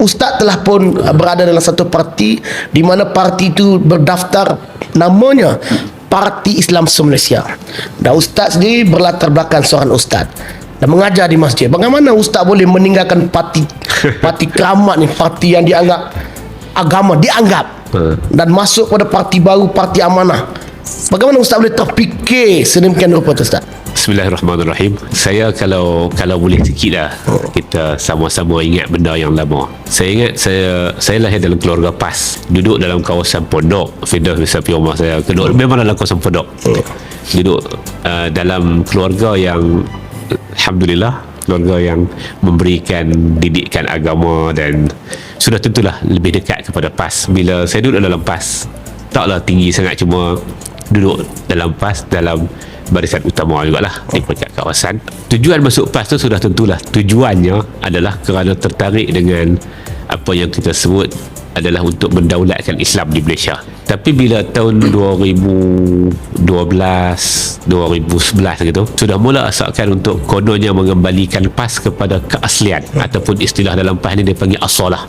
Ustaz telah pun berada dalam satu parti di mana parti itu berdaftar namanya Parti Islam Malaysia. Dan Ustaz sendiri berlatar belakang seorang Ustaz dan mengajar di masjid. Bagaimana Ustaz boleh meninggalkan parti parti keramat ni, parti yang dianggap agama, dianggap dan masuk pada parti baru, parti amanah. Bagaimana Ustaz boleh terfikir sedemikian rupa tu Ustaz? Bismillahirrahmanirrahim. Saya kalau kalau boleh sikit lah kita sama-sama ingat benda yang lama. Saya ingat saya saya lahir dalam keluarga PAS. Duduk dalam kawasan pondok. Firdaus Misapi rumah saya. Duduk memang dalam kawasan pondok. Duduk uh, dalam keluarga yang alhamdulillah keluarga yang memberikan didikan agama dan sudah tentulah lebih dekat kepada PAS. Bila saya duduk dalam PAS, taklah tinggi sangat cuma duduk dalam PAS dalam barisan utama jugalah di peringkat kawasan. Tujuan masuk PAS tu sudah tentulah. Tujuannya adalah kerana tertarik dengan apa yang kita sebut adalah untuk mendaulatkan Islam di Malaysia. Tapi bila tahun 2012 2011 gitu sudah mula asalkan untuk kononnya mengembalikan PAS kepada keaslian ataupun istilah dalam PAS ni dia panggil asalah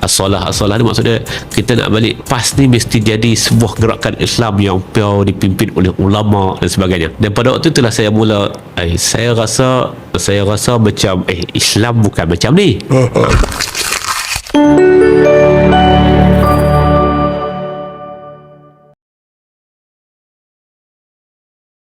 asalah asalah ni maksudnya kita nak balik PAS ni mesti jadi sebuah gerakan Islam yang pure dipimpin oleh ulama dan sebagainya. Dan pada waktu itulah saya mula eh, saya rasa saya rasa macam eh Islam bukan macam ni